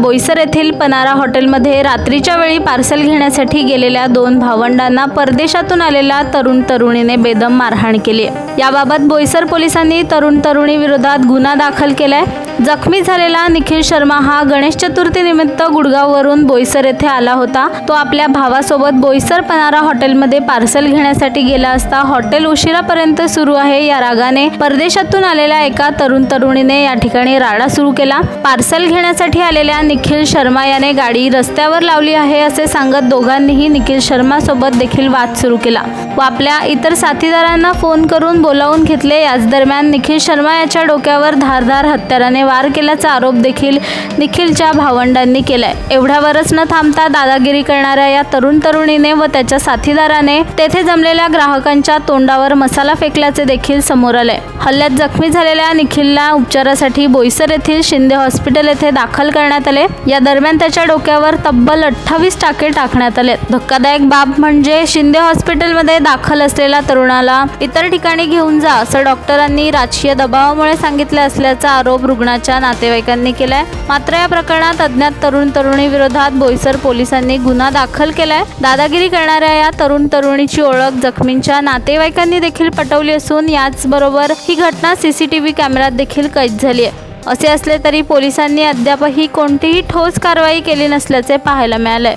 बोईसर येथील पनारा हॉटेलमध्ये रात्रीच्या वेळी पार्सल घेण्यासाठी गेलेल्या दोन भावंडांना परदेशातून आलेल्या तरुण तरुणीने बेदम मारहाण केली. याबाबत बोईसर पोलिसांनी तरुण तरुणी विरोधात गुन्हा दाखल केलाय. जखमी झालेला निखिल शर्मा हा गणेश चतुर्थी निमित्त गुडगाववरून बोईसर येथे आला होता. तो आपल्या भावासोबत बोईसर पनारा हॉटेलमध्ये पार्सल घेण्यासाठी गेला असता हॉटेल उशिरापर्यंत सुरू आहे या रागाने परदेशातून आलेल्या एका तरुण तरुणीने या ठिकाणी राडा सुरू केला. पार्सल घेण्यासाठी आलेल्या निखिल शर्मा याने गाडी रस्त्यावर लावली आहे असे सांगत दोघांनीही निखिल शर्मा सोबत देखील वाद सुरू केला. व आपल्या इतर साथीदारांना फोन करून बोलावून घेतले. याच दरम्यान निखिल शर्मा याच्या डोक्यावर धारदार हत्याराने वार केल्याचा आरोप देखील निखिलच्या भावंडांनी केलाय. एवढ्यावरच न थांबता दादागिरी करणाऱ्या या तरुण तरुणीने व त्याच्या साथीदाराने तेथे जमलेल्या ग्राहकांच्या तोंडावर मसाला फेकल्याचे देखील समोर आले हल्ल्यात जखमी झालेल्या निखिलला उपचारासाठी बोईसर येथील शिंदे हॉस्पिटल येथे दाखल करण्यात आले. या दरम्यान त्याच्या डोक्यावर तब्बल अठ्ठावीस टाके टाकण्यात आले. धक्कादायक बाब म्हणजे शिंदे हॉस्पिटलमध्ये दाखल असलेल्या तरुणाला इतर ठिकाणी घेऊन जा असं डॉक्टरांनी राजकीय दबावामुळे सांगितले असल्याचा आरोप रुग्णाच्या नातेवाईकांनी केलाय. मात्र या प्रकरणात अज्ञात तरुण तरुणी विरोधात बोईसर पोलिसांनी गुन्हा दाखल केलाय. दादागिरी करणाऱ्या या तरुण तरुणीची ओळख जखमींच्या नातेवाईकांनी देखील पटवली असून याचबरोबर ही घटना सीसीटीव्ही कॅमेऱ्यात देखील कैद झाली आहे. असे असले तरी पोलिसांनी अद्यापही कोणतीही ठोस कारवाई केली नसल्याचे पाहायला मिळालंय.